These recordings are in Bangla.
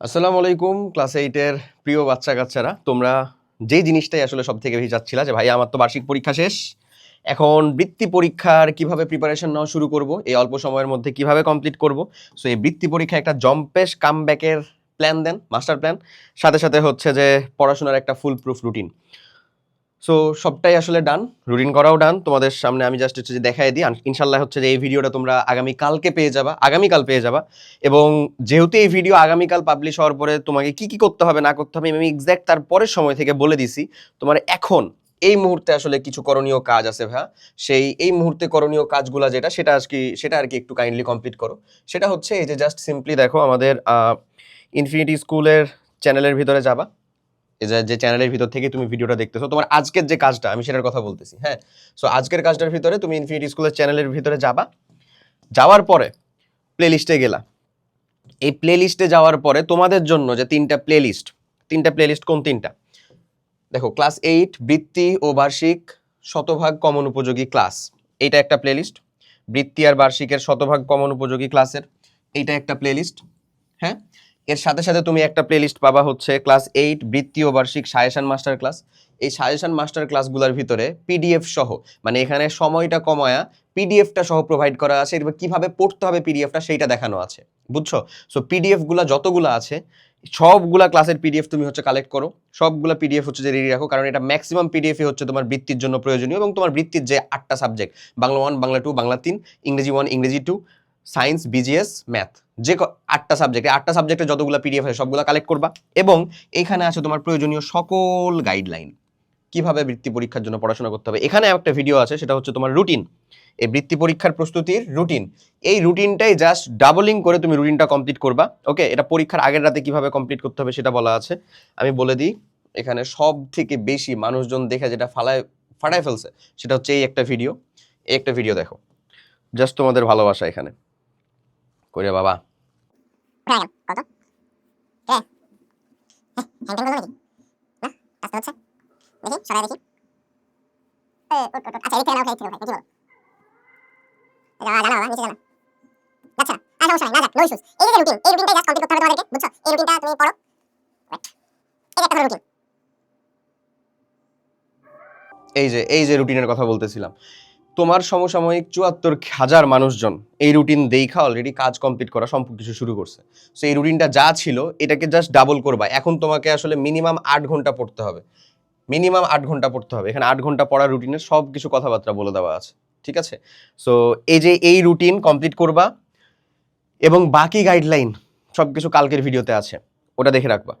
আসসালামু আলাইকুম, ক্লাস এইটের প্রিয় বাচ্চা কাচ্চারা তোমরা যে জিনিসটাই আসলে সব থেকে বেশি চাচ্ছিলা যে ভাই আমার তো বার্ষিক পরীক্ষা শেষ। এখন বৃত্তি পরীক্ষার কীভাবে প্রিপারেশন নেওয়া শুরু করব? এই অল্প সময়ের মধ্যে কীভাবে কমপ্লিট করব? সো এই বৃত্তি পরীক্ষা একটা জম্পেশ কামব্যাকের প্ল্যান দেন মাস্টার প্ল্যান সাথে সাথে হচ্ছে যে, পড়াশোনার একটা ফুল প্রুফ রুটিন সো সবটাই আসলে ডান রুটিন করাও ডান তোমাদের সামনে আমি জাস্ট হচ্ছে যে দেখাই দিই। ইনশাল্লাহ হচ্ছে যে এই ভিডিওটা তোমরা আগামী কালকে পেয়ে যাবা। আগামীকাল পেয়ে যাবা। এবং যেহেতু এই ভিডিও আগামীকাল পাবলিশ হওয়ার পরে তোমাকে কি কি করতে হবে, না করতে হবে, আমি এক্স্যাক্ট তার পরের সময় থেকে বলে দিছি। তোমার এখন এই মুহূর্তে আসলে কিছু করণীয় কাজ আছে ভাইয়া। সেই, এই মুহূর্তে করণীয় কাজগুলা যেটা, সেটা আজকে, সেটা আর কি একটু কাইন্ডলি কমপ্লিট করো। সেটা হচ্ছে এই যে জাস্ট সিম্পলি দেখো আমাদের ইনফিনিটি স্কুলের চ্যানেলের ভিতরে যাবা। যে- চ্যানেলের ভিতর থেকে তুমি ভিডিওটা দেখতেছো, তোমার আজকের যে কাজটা, আমি সেটার কথা বলতেছি হ্যাঁ? সো আজকের কাজটার ভিতরে তুমি ইনফিনিটি স্কুলের চ্যানেলের ভিতরে যাবা। যাওয়ার পরে প্লে লিস্টে গেলা। এই প্লে লিস্টে যাওয়ার পরে তোমাদের জন্য যে তিনটা প্লে লিস্ট তিনটা প্লে লিস্ট কোন তিনটা? দেখো ক্লাস এইট বৃত্তি ও বার্ষিক শতভাগ কমন উপযোগী ক্লাস এইটা একটা প্লে লিস্ট বৃত্তি আর বার্ষিকের শতভাগ কমন উপযোগী ক্লাসের এইটা একটা প্লে লিস্ট হ্যাঁ? এর সাথে সাথে তুমি একটা প্লে লিস্ট পাবা হচ্ছে ক্লাস এইট বৃত্তি ও বার্ষিক সাজেশন মাস্টার ক্লাস এই সাজেশন মাস্টার ক্লাসগুলোর ভিতরে পিডিএফ সহ মানে এখানে সময়টা কমায়া পিডিএফটা সহ প্রোভাইড করা আছে। এবার কীভাবে পড়তে হবে পিডিএফটা সেইটা দেখানো আছে, বুঝছ? সো পিডিএফগুলা যতগুলো আছে, সবগুলা ক্লাসের পিডিএফ তুমি হচ্ছে কালেক্ট করো। সবগুলা পিডিএফ হচ্ছে যে রেডি রাখো, কারণ এটা ম্যাক্সিমাম পিডিএফ হচ্ছে তোমার বৃত্তির জন্য প্রয়োজনীয় এবং তোমার বৃত্তির যে আটটা subject Bangla one Bangla two Bangla তিন, ইংরেজি ওয়ান ইংরেজি টু সায়েন্স বিজিএস ম্যাথ যে আটটা সাবজেক্টে আটটা সাবজেক্টে যতগুলো পিডিএফ আছে, সবগুলো কালেক্ট করবা। এবং এখানে আছে তোমার প্রয়োজনীয় সকল গাইডলাইন কীভাবে বৃত্তি পরীক্ষার জন্য পড়াশোনা করতে হবে? এখানে একটা ভিডিও আছে, সেটা হচ্ছে তোমার রুটিন এই বৃত্তি পরীক্ষার প্রস্তুতির রুটিন এই রুটিনটাই জাস্ট ডাবলিং করে তুমি রুটিনটা কমপ্লিট করবা। ওকে এটা পরীক্ষার আগের রাতে কীভাবে কমপ্লিট করতে হবে সেটা বলা আছে। আমি বলে দিই, এখানে সব থেকে বেশি মানুষজন দেখে যেটা ফালায় ফাটায় ফেলছে, সেটা হচ্ছে এই একটা ভিডিও এই একটা ভিডিও দেখো। জাস্ট তোমাদের ভালোবাসা এখানে। করে বাবা। এই যে এই যে রুটিনের কথা বলতেছিলাম। তোমার সমসাময়িক চুয়াত্তর হাজার মানুষজন এই রুটিন দেখা অলরেডি কাজ কমপ্লিট করা সম্পূর্ণ কিছু শুরু করছে। সো এই রুটিনটা যা ছিল, এটাকে জাস্ট ডাবল করবা। এখন তোমাকে আসলে মিনিমাম আট ঘণ্টা পড়তে হবে। মিনিমাম আট ঘণ্টা পড়তে হবে। এখানে আট ঘণ্টা পড়ার রুটিনের সব কিছু কথাবার্তা বলে দেওয়া আছে। ঠিক আছে? সো এই যে এই রুটিন কমপ্লিট করবা এবং বাকি গাইডলাইন সব কিছু কালকের ভিডিওতে আছে। ওটা দেখে রাখবা।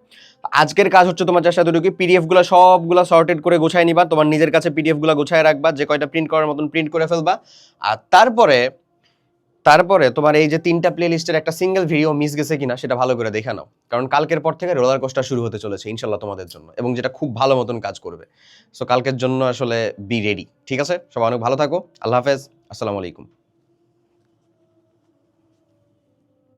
আজকের কাজ হচ্ছে তোমার যার সাথে পিডিএফগুলো সবগুলো সর্টেড করে গোছায় নিবা, তোমার নিজের কাছে পিডিএফগুলো গোছায় রাখবা, যে কয়টা প্রিন্ট করার মতন প্রিন্ট করে ফেলবা। আর তারপরে তারপরে তোমার এই যে তিনটা প্লে লিস্টের একটা সিঙ্গেল ভিডিও মিস গেছে কিনা সেটা ভালো করে দেখে নাও। কারণ কালকের পর থেকে রোলার কোস্টার শুরু হতে চলেছে ইনশাল্লাহ তোমাদের জন্য, এবং যেটা খুব ভালো মতন কাজ করবে। সো কালকের জন্য আসলে বি রেডি ঠিক আছে? সবাই অনেক ভালো থাকো, আল্লাহ হাফেজ, আসসালামু আলাইকুম।